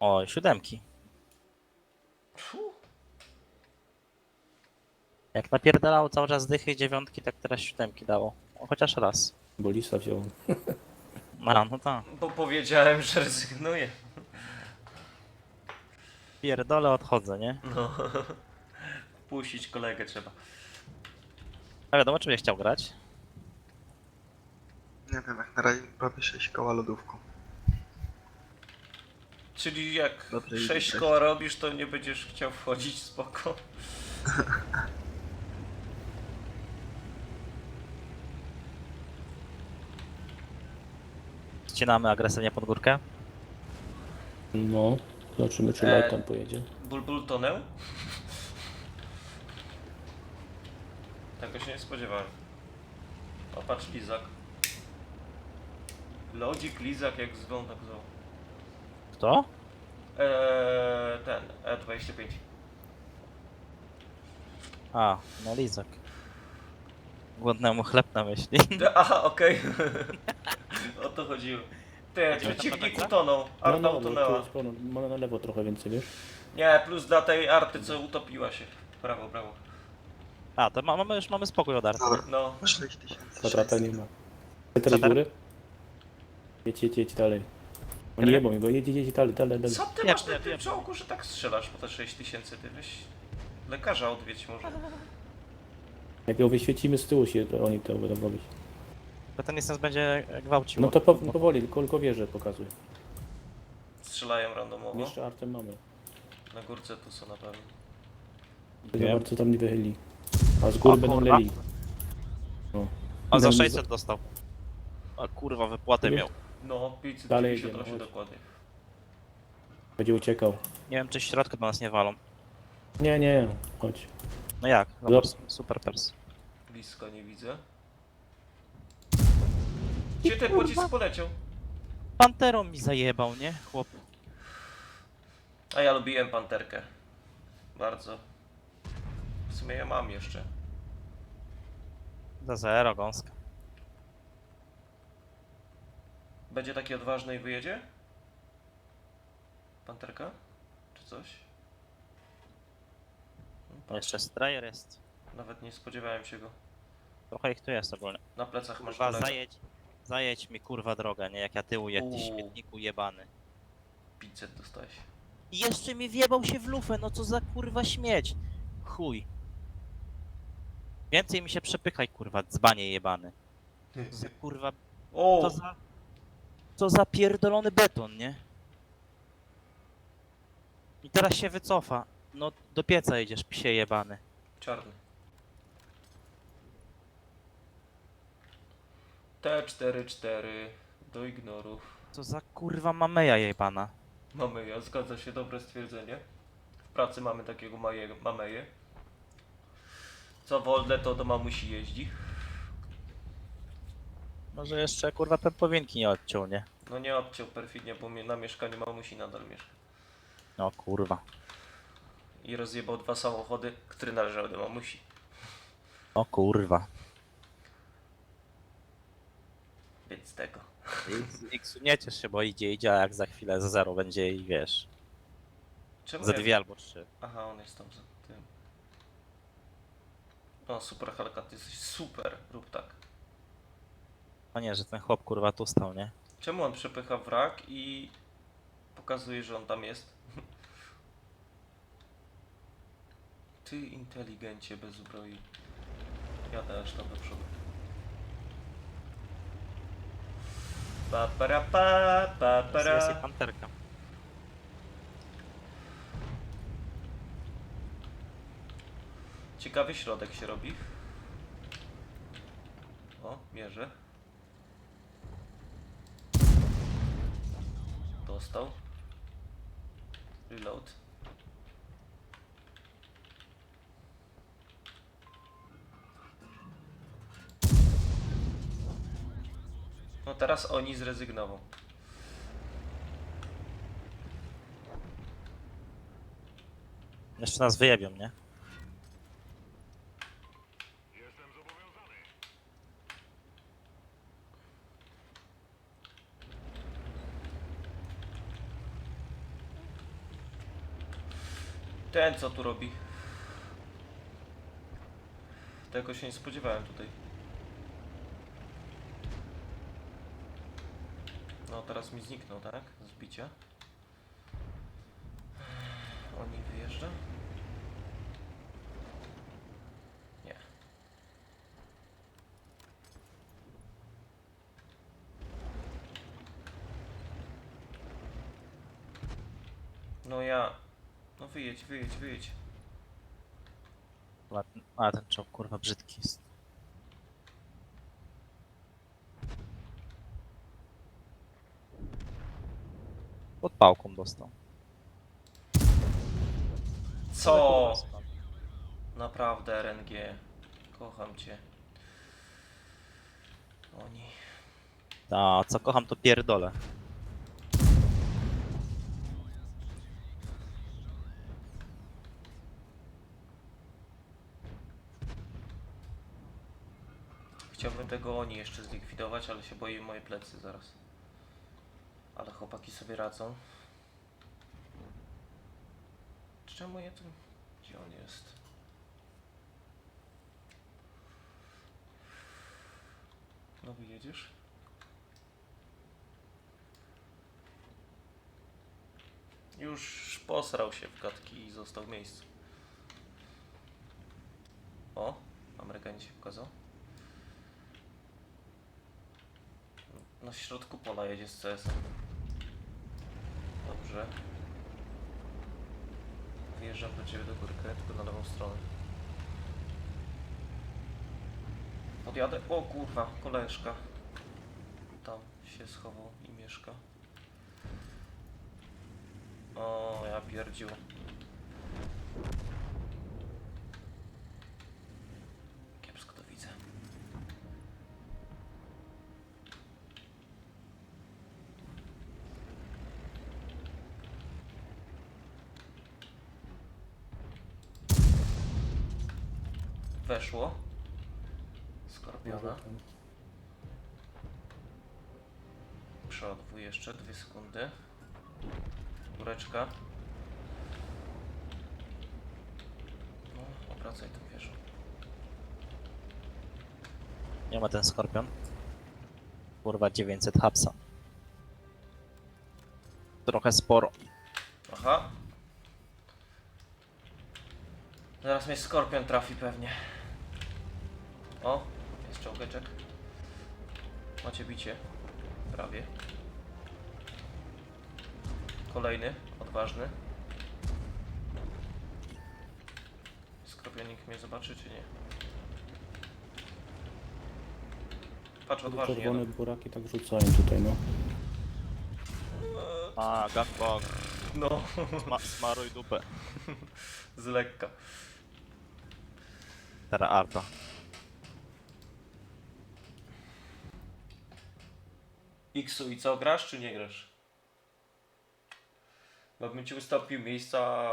O, siódemki. Fu. Jak napierdalało cały czas dychy i dziewiątki, tak teraz siódemki dało. O, chociaż raz. Bo lisa wziął. A, no tak. Bo powiedziałem, że rezygnuję. Pierdolę, odchodzę, nie? No. Puścić kolegę trzeba. A wiadomo, czy będzie chciał grać. Nie wiem, jak na razie robię 6 koła lodówką. Czyli jak Dobrze, idzie 6 też. koła robisz, to nie będziesz chciał wchodzić, spoko. Ścinamy agresywnie pod górkę. No, zobaczymy czy E. light tam pojedzie. Bulbul tonęł? Tego się nie spodziewałem. O, patrz, lizak. Lodzik, lizak, jak zwą, tak zwą. Kto? Eee, ten, E25. A, no Lizak. Głodnemu chleb na myśli. Aha, okej. o to chodziło. Ty, przeciwnik na utonął. No, Arta no, no, tu utonęła. jest pełno, ma na lewo trochę więcej, wiesz? Nie, plus dla tej arty, co utopiła się. Brawo, brawo. A, to ma, mamy, już mamy spokój od Arty. Dobra, No, 6000. Kwadrata nie ma. Teraz Zatem- góry? Jedź, jedź, jedź dalej. Oni jebą mi go, jedź, jedź, dalej, dalej, dalej. co ty masz na tym czołgu, że tak strzelasz po te 6000, ty weź... Lekarza odwiedź może. Jak ją wyświecimy z tyłu się, to oni to będą robić. Bo ten instance będzie gwałcił. No to po, powoli, tylko, tylko wieżę pokazuj. Strzelają randomowo. Jeszcze artem mamy. Na górce tu są na pewno. Wiem. bardzo tam nie wychyli. A z góry O, będą kurwa. leli. No. A za Będą 600 dostał. A kurwa, wypłatę Nie. miał. No, Dalej 598 jedziemy, chodź. dokładnie. Będzie uciekał. Nie wiem, czy środka do nas nie walą. Nie, nie, chodź. No jak? Dobra. Zobacz, super pers. Blisko nie widzę. Gdzie ten pocisk poleciał? Panterą mi zajebał, nie? Chłop. A ja lubiłem panterkę. Bardzo. W sumie ja mam jeszcze. Za zero, gąska. Będzie taki odważny i wyjedzie? Panterka? Czy coś? No, patrz, Jeszcze Strayer jest. Nawet nie spodziewałem się go. Trochę ich tu jest ogólnie. Na plecach masz Kurwa, kolegę. zajedź. Zajedź mi kurwa droga, nie? Jak ja tyłu ty Uuu. śmietniku jebany. 500 dostałeś. I jeszcze mi wjebał się w lufę, no co za kurwa śmieć. Chuj. Więcej mi się przepychaj kurwa, dzbanie jebany. Co za kurwa, O! co za... Co za pierdolony beton, nie? I teraz się wycofa. No do pieca jedziesz, psie jebany. Czarny. T44 do ignorów. Co za kurwa mameja jebana. Mamy ja, zgadza się, dobre stwierdzenie. W pracy mamy takiego maje, mameje. Co wolne to do mamusi jeździ. Może jeszcze kurwa pępowinki nie odciął, nie? No nie odciął perfidnie, bo na mieszkaniu mamusi nadal mieszka. No kurwa. I rozjebał dwa samochody, które należały do mamusi. O kurwa. Więc tego. X nie ciesz się, bo idzie, idzie, a jak za chwilę za zero będzie i wiesz. Czemu Za ja- dwie albo trzy. Aha, on jest tam za tym. O, super Halka, ty jesteś super. Rób tak. No nie, że ten chłop kurwa tu stał, nie? Czemu on przepycha wrak i pokazuje, że on tam jest? Ty inteligencie bez zbroi. Jadę aż tam do przodu. Pa para pa pa jest i para. panterka. Ciekawy środek się robi. O, mierzę. Dostał. Reload. No teraz oni zrezygnował. Jeszcze nas wyjebią, nie? Ten co tu robi? Tego się nie spodziewałem tutaj. No teraz mi zniknął, tak? Z bicia. Oni wyjeżdża? No ja... Wyjedź, wyjedź, wyjedź. Ładny. A ten czołg kurwa brzydki jest. Pod pałką dostał. Co? Naprawdę RNG. Kocham cię. Oni. A co kocham to pierdolę. Chciałbym tego oni jeszcze zlikwidować, ale się boję moje plecy zaraz. Ale chłopaki sobie radzą. Czemu ja tu... Gdzie on jest? No wyjedziesz? Już posrał się w gadki i został w miejscu. O, Amerykanie się pokazał. Na środku pola jedzie z CS-em. Dobrze. Wjeżdżam do ciebie do górkę, tylko na lewą stronę. Podjadę. O kurwa, koleżka. Tam się schował i mieszka. O, ja pierdził. Kiepsko to widzę. Weszło. Skorpiona. Przeładowuję jeszcze dwie sekundy. Góreczka. No, obracaj tą wieżą. Nie ma ten skorpion. Kurwa 900 hapsa. Trochę sporo. Aha. Zaraz mnie skorpion trafi pewnie. O, jest czołgeczek. Macie bicie. Prawie. Kolejny, odważny. Skorpionik mnie zobaczy czy nie? Patrz, odważnie Czerwone jadą. buraki tak rzucają tutaj, no. A, gangbang. No, Sma smaruj dupę. z lekka. Teraz Arta. Xu i co, grasz czy nie grasz? Bo bym ci ustawił miejsca